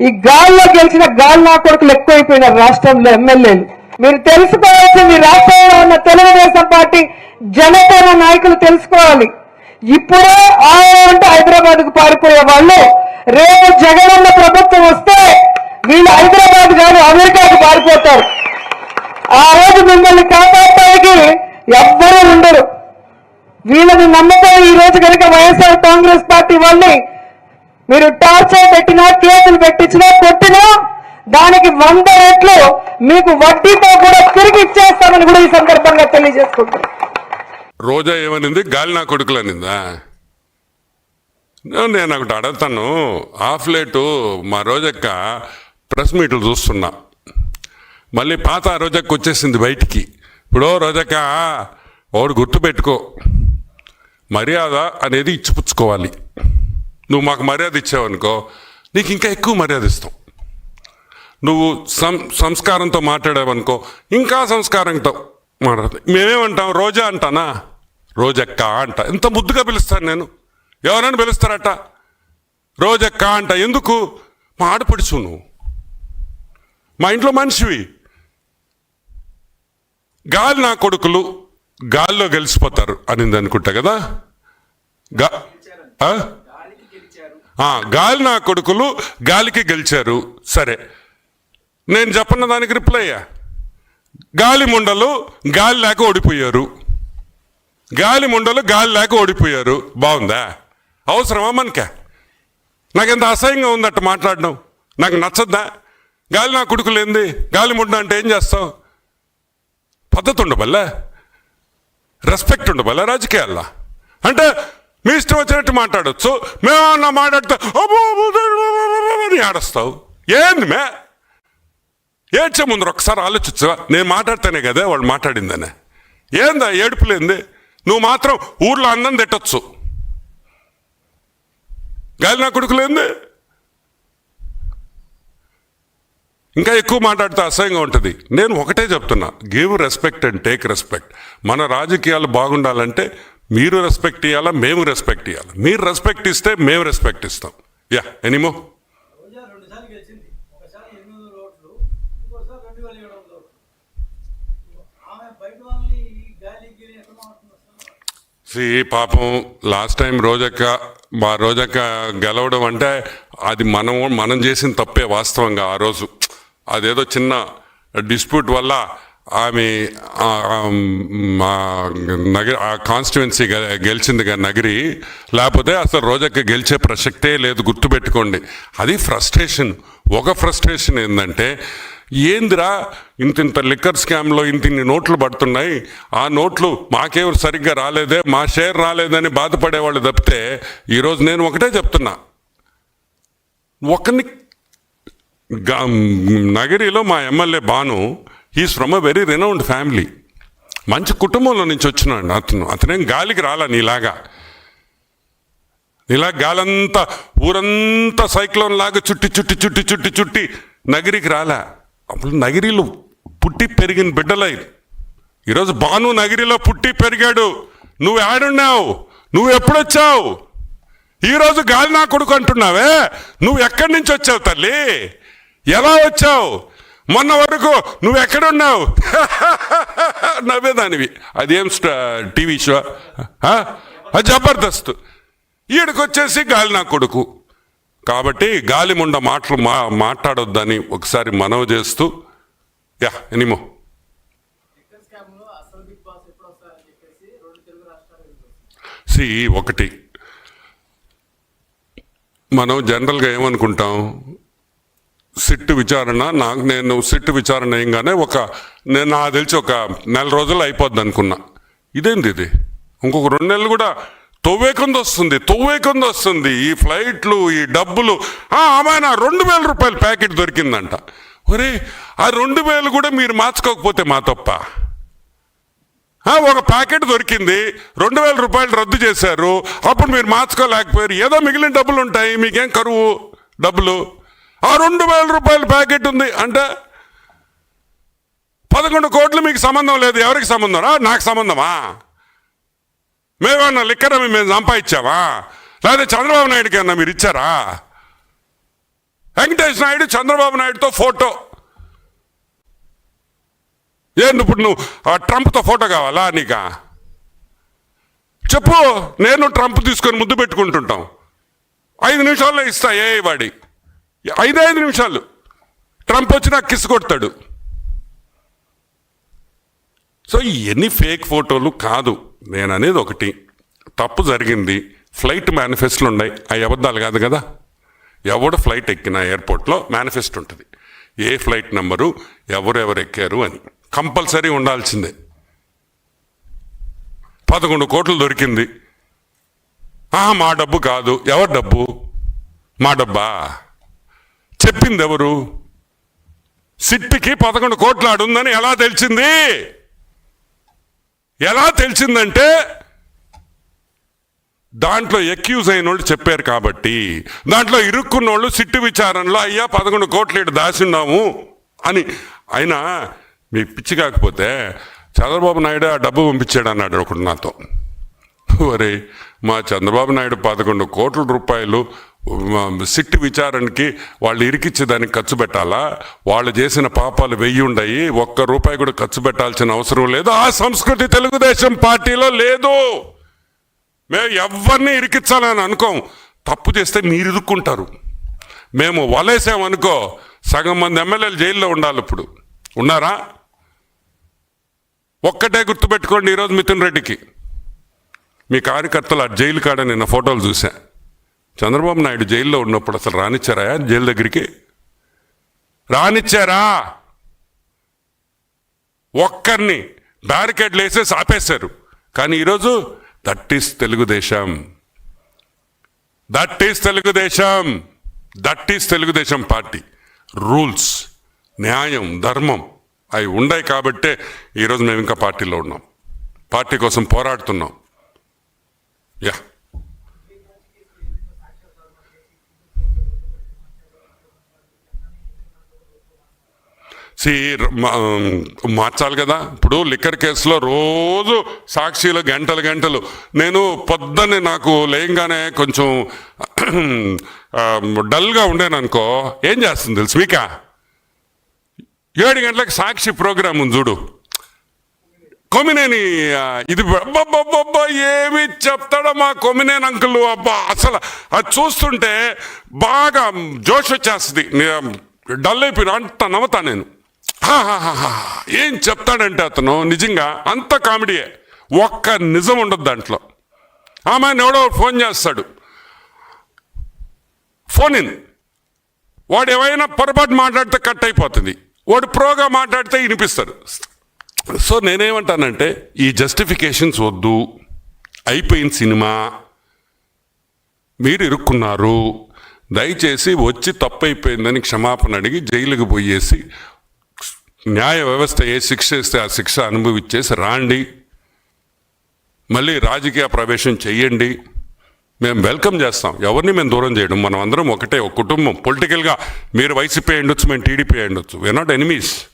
ఈ గాల్లో గెలిచిన గాలి నా కొడుకులు ఎక్కువైపోయినారు రాష్ట్రంలో ఎమ్మెల్యేలు. మీరు తెలుసుకోవాల్సింది రాష్ట్రంలో ఉన్న తెలుగుదేశం పార్టీ జనసేన నాయకులు తెలుసుకోవాలి. ఇప్పుడే ఆయన అంటే హైదరాబాద్కు పారిపోయే వాళ్ళు రేపు జగనన్న ప్రభుత్వం వస్తే వీళ్ళు హైదరాబాద్ కాదు అమెరికాకు పారిపోతారు. ఆ రోజు మిమ్మల్ని కాపాడటానికి ఎవ్వరూ ఉండరు. వీళ్ళని నమ్మకం ఈ రోజు కనుక వైఎస్ఆర్ కాంగ్రెస్ పార్టీ వాళ్ళని మీరు టార్చర్ పెట్టినా కేసులు పెట్టించినా కొట్టినా దానికి వంద రెట్లు మీకు వడ్డీతో కూడా తిరిగి ఇచ్చేస్తామని కూడా ఈ సందర్భంగా తెలియజేసుకుంటున్నాను రోజా ఏమనింది? గాలి నా కొడుకులు అనిందా నేను- ఒకటి అడుగుతాను. హాఫ్ లేటు మా రోజక్క ప్రెస్ మీట్లు చూస్తున్నా. మళ్ళీ పాత రోజక్క వచ్చేసింది బయటికి. ఇప్పుడు రోజక్క ఒకడు గుర్తుపెట్టుకో. మర్యాద అనేది ఇచ్చిపుచ్చుకోవాలి. నువ్వు మాకు మర్యాద ఇచ్చావనుకో నీకు ఇంకా ఎక్కువ మర్యాద ఇస్తాం. నువ్వు సం సంస్కారంతో మాట్లాడావనుకో ఇంకా సంస్కారంతో మాట్లాడతా మేమేమంటాం? రోజా అంటానా? రోజక్క అంట. ఎంత ముద్దుగా పిలుస్తాను నేను. ఎవరైనా పిలుస్తారట. రోజక్క అంట. ఎందుకు? మా ఆడపడుచు నువ్వు. మా ఇంట్లో మనిషివి. గాలి నా కొడుకులు గాల్లో గెలిచిపోతారు అనింది అనుకుంటా కదా? గా గాలి నా కొడుకులు గాలికి గెలిచారు. సరే. నేను చెప్పన్న దానికి రిప్లై అయ్యా. గాలి ముండలు గాలి లేక ఓడిపోయారు. గాలి ముండలు గాలి లేక ఓడిపోయారు. బాగుందా? అవసరమా మనకే? ఎంత అసహ్యంగా ఉందట మాట్లాడడం. నాకు నచ్చద్దా? గాలి నా కొడుకులు ఏంది? గాలి ముండ అంటే ఏం చేస్తావు? పద్ధతి ఉండబల్లా? రెస్పెక్ట్ ఉండబల్లా? రాజకీయాల్లో? అంటే మీ ఇష్టం వచ్చినట్టు మాట్లాడచ్చు. మేమన్నా మాట్లాడితే అని ఆడస్తావు ఏంది మే? ఏడ్చే ముందు ఒకసారి ఆలోచించవా నేను మాట్లాడితేనే కదా వాళ్ళు మాట్లాడిందనే. ఏందా ఏడుపులేంది నువ్వు మాత్రం ఊర్లో అన్నం తిట్టచ్చు. గాలి నా కొడుకులేంది ఇంకా ఎక్కువ మాట్లాడితే అసహ్యంగా ఉంటుంది. నేను ఒకటే చెప్తున్నా. Give respect and take respect మన రాజకీయాలు బాగుండాలంటే మీరు రెస్పెక్ట్ ఇవ్వాలా మేము రెస్పెక్ట్ ఇవ్వాలి మీరు రెస్పెక్ట్ ఇస్తే మేము రెస్పెక్ట్ ఇస్తాం. యా ఎనిమో ఈ సి పాపం లాస్ట్ టైం రోజక్క మా రోజక్క గెలవడం అంటే అది మనం మనం చేసిన తప్పే వాస్తవంగా ఆ రోజు. అదేదో చిన్న డిస్ప్యూట్ వల్ల ఆమె ఆ- నగరి ఆ కాన్స్టిట్యున్సీ గెలిచింది నగరి లేకపోతే అసలు రోజక్క గెలిచే ప్రసక్తే లేదు గుర్తుపెట్టుకోండి. అది ఫ్రస్ట్రేషన్ ఒక ఫ్రస్ట్రేషన్ ఏంటంటే ఏందిరా ఇంత ఇంత లిక్కర్ స్కామ్లో ఇంత ఇన్ని నోట్లు పడుతున్నాయి ఆ నోట్లు మాకేవరు సరిగ్గా రాలేదే మా షేర్ రాలేదని బాధపడేవాళ్ళు తప్పితే ఈరోజు నేను ఒకటే చెప్తున్నా. ఒకరిని నగరిలో మా MLA Banu is from a very renowned family మంచి కుటుంబంలో నుంచి వచ్చినాడు అతను. అతనేం గాలికి రాలా నీలాగా. ఇలా గాలంతా ఊరంతా సైక్లోన్ లాగా చుట్టి చుట్టి చుట్టి చుట్టి చుట్టి నగిరికి రాలే. అప్పుడు నగిరిలో పుట్టి పెరిగిన బిడ్డలై ఈరోజు బాను నగిరిలో పుట్టి పెరిగాడు. నువ్వు ఆడున్నావు. నువ్వు ఎప్పుడొచ్చావు? ఈరోజు గాలి నా కొడుకు అంటున్నావే. నువ్వు ఎక్కడి నుంచి వచ్చావు తల్లి? ఎలా వచ్చావు? మొన్న వరకు నువ్వు ఎక్కడున్నావు నవ్వేదానివి. అదేం టీవీ షో? జబర్దస్త్. ఈడకొచ్చేసి గాలి నా కొడుకు. కాబట్టి గాలి ముండ మాటలు మా మాట్లాడొద్దని ఒకసారి మనవి చేస్తూ యా ఎనిమో. సి ఒకటి. మనం జనరల్గా ఏమనుకుంటాం? సిట్టు విచారణ నాకు నేను సిట్టు విచారణ ఏంగానే ఒక నేను నాకు తెలిసి ఒక నెల రోజులు అయిపోద్ది అనుకున్నా. ఇదేంది ఇది? ఇంకొక రెండు నెలలు కూడా తొవ్వేకుంది వస్తుంది తొవ్వేకుంది వస్తుంది. ఈ ఫ్లైట్లు ఈ డబ్బులు ఆమెన రెండు వేల రూపాయల ప్యాకెట్ దొరికిందంట. ఒరే ఆ రెండు వేలు కూడా మీరు మార్చుకోకపోతే మా తప్ప. ఒక ప్యాకెట్ దొరికింది రెండు వేల రూపాయలు రద్దు చేశారు. అప్పుడు మీరు మార్చుకోలేకపోయారు. ఏదో మిగిలిన డబ్బులు ఉంటాయి మీకేం కరువు డబ్బులు? ఆ రెండు వేల రూపాయల ప్యాకెట్ ఉంది. అంటే పదకొండు కోట్లు మీకు సంబంధం లేదు. ఎవరికి సంబంధం? రా నాకు సంబంధమా? మేమన్నా లిక్కరమి మేము సంపాదించావా లేదా చంద్రబాబు నాయుడుకి అన్నా మీరు ఇచ్చారా? వెంకటేష్ నాయుడు చంద్రబాబు నాయుడుతో ఫోటో. ఏంది ఇప్పుడు నువ్వు ఆ ట్రంప్తో ఫోటో కావాలా నీకా? చెప్పు నేను ట్రంప్ తీసుకొని ముద్దు పెట్టుకుంటుంటాం. ఐదు నిమిషాల్లో ఇస్తా ఏ వాడి. ఐదు ఐదు నిమిషాలు. ట్రంప్ వచ్చినా నాకు కిస్ కొడతాడు. సో ఇవన్నీ ఫేక్ ఫోటోలు కాదు. నేను అనేది ఒకటి. తప్పు జరిగింది. ఫ్లైట్ మేనిఫెస్టోలు ఉన్నాయి. అవి అబద్ధాలు కాదు కదా. ఎవడు ఫ్లైట్ ఎక్కిన ఎయిర్పోర్ట్లో మేనిఫెస్టో ఉంటుంది. ఏ ఫ్లైట్ నెంబరు ఎవరెవరు ఎక్కారు అని. కంపల్సరీ ఉండాల్సిందే. పదకొండు కోట్లు దొరికింది. మా డబ్బు కాదు. ఎవరి డబ్బు? మా డబ్బా? చెప్పింది ఎవరు సిట్టికి పదకొండు కోట్లు ఆడుందని ఎలా తెలిసింది? ఎలా తెలిసిందంటే దాంట్లో ఎక్యూజ్ అయిన వాళ్ళు చెప్పారు కాబట్టి. దాంట్లో ఇరుక్కున్న వాళ్ళు సిట్టు విచారణలో అయ్యా పదకొండు కోట్లు ఇటు దాచున్నాము అని. అయినా మీ పిచ్చి కాకపోతే చంద్రబాబు నాయుడు ఆ డబ్బు పంపించాడు అన్నాడు ఒకడు నాతో. ఒరే మా చంద్రబాబు నాయుడు పదకొండు కోట్ల రూపాయలు సిట్టి విచారణకి వాళ్ళు ఇరికిచ్చి దానికి ఖర్చు పెట్టాలా? వాళ్ళు చేసిన పాపాలు వెయ్యి ఉండయి ఒక్క రూపాయి కూడా ఖర్చు పెట్టాల్సిన అవసరం లేదు. ఆ సంస్కృతి తెలుగుదేశం పార్టీలో లేదు. మేము ఎవరిని ఇరికించాలని అనుకోం. తప్పు చేస్తే మీరు ఇరుక్కుంటారు. మేము వలేసామనుకో సగం మంది ఎమ్మెల్యేలు జైల్లో ఉండాలి ఇప్పుడు. ఉన్నారా? ఒక్కటే గుర్తుపెట్టుకోండి ఈరోజు మిథున్ రెడ్డికి. మీ కార్యకర్తలు ఆ జైలు కాడ నిన్న ఫోటోలు చూసా చంద్రబాబు నాయుడు జైల్లో ఉన్నప్పుడు అసలు రానిచ్చారా? జైలు దగ్గరికి? రానిచ్చారా? ఒక్కరిని బ్యారికేడ్లు వేసేసి ఆపేశారు కానీ ఈరోజు that is Telugu Desam. That is Telugu Desam. That is Telugu Desam party. Rules న్యాయం ధర్మం అవి ఉన్నాయి కాబట్టే ఈరోజు మేము ఇంకా పార్టీలో ఉన్నాం. పార్టీ కోసం పోరాడుతున్నాం. యా. సీ మార్చాలి కదా. ఇప్పుడు లిక్కర్ కేసులో రోజు సాక్షిలు గంటలు గంటలు. నేను పొద్దున్నే నాకు లేయంగానే కొంచెం డల్గా ఉండేననుకో ఏం చేస్తుంది తెలుసు మీక? ఏడు గంటలకు సాక్షి ప్రోగ్రామ్ ఉంది చూడు. కొమినేని ఇది అబ్బబ్బబ్బబ్బా ఏమి చెప్తాడో మా కొమినేని అంకుల్ అబ్బా అసలు అది చూస్తుంటే బాగా జోష్ వచ్చేస్తుంది. డల్ అయిపోయినా అంత నవ్వుతా నేను. ఏం చెప్తాడంటే అతను నిజంగా అంత కామెడీయే. ఒక్క నిజం ఉండదు దాంట్లో. ఆమె ఎవడో ఫోన్ చేస్తాడు. Phone in. వాడు ఏమైనా పొరపాటు మాట్లాడితే కట్ అయిపోతుంది. వాడు ప్రోగా మాట్లాడితే వినిపిస్తారు. సో నేనేమంటానంటే ఈ జస్టిఫికేషన్స్ వద్దు. అయిపోయిన సినిమా. మీరు ఇరుక్కున్నారు. దయచేసి వచ్చి తప్పైపోయిందని క్షమాపణ అడిగి జైలుకి పోయేసి న్యాయ వ్యవస్థ ఏ శిక్ష ఇస్తే ఆ శిక్ష అనుభవించేసి రాండి. మళ్ళీ రాజకీయ ప్రవేశం చెయ్యండి. మేము వెల్కమ్ చేస్తాం. ఎవరిని మేము దూరం చేయడం? మనం అందరం ఒకటే ఒక కుటుంబం. పొలిటికల్గా మీరు వైసీపీ అయ్యుండొచ్చు మేము టీడీపీ అయ్యుండొచ్చు. We are not enemies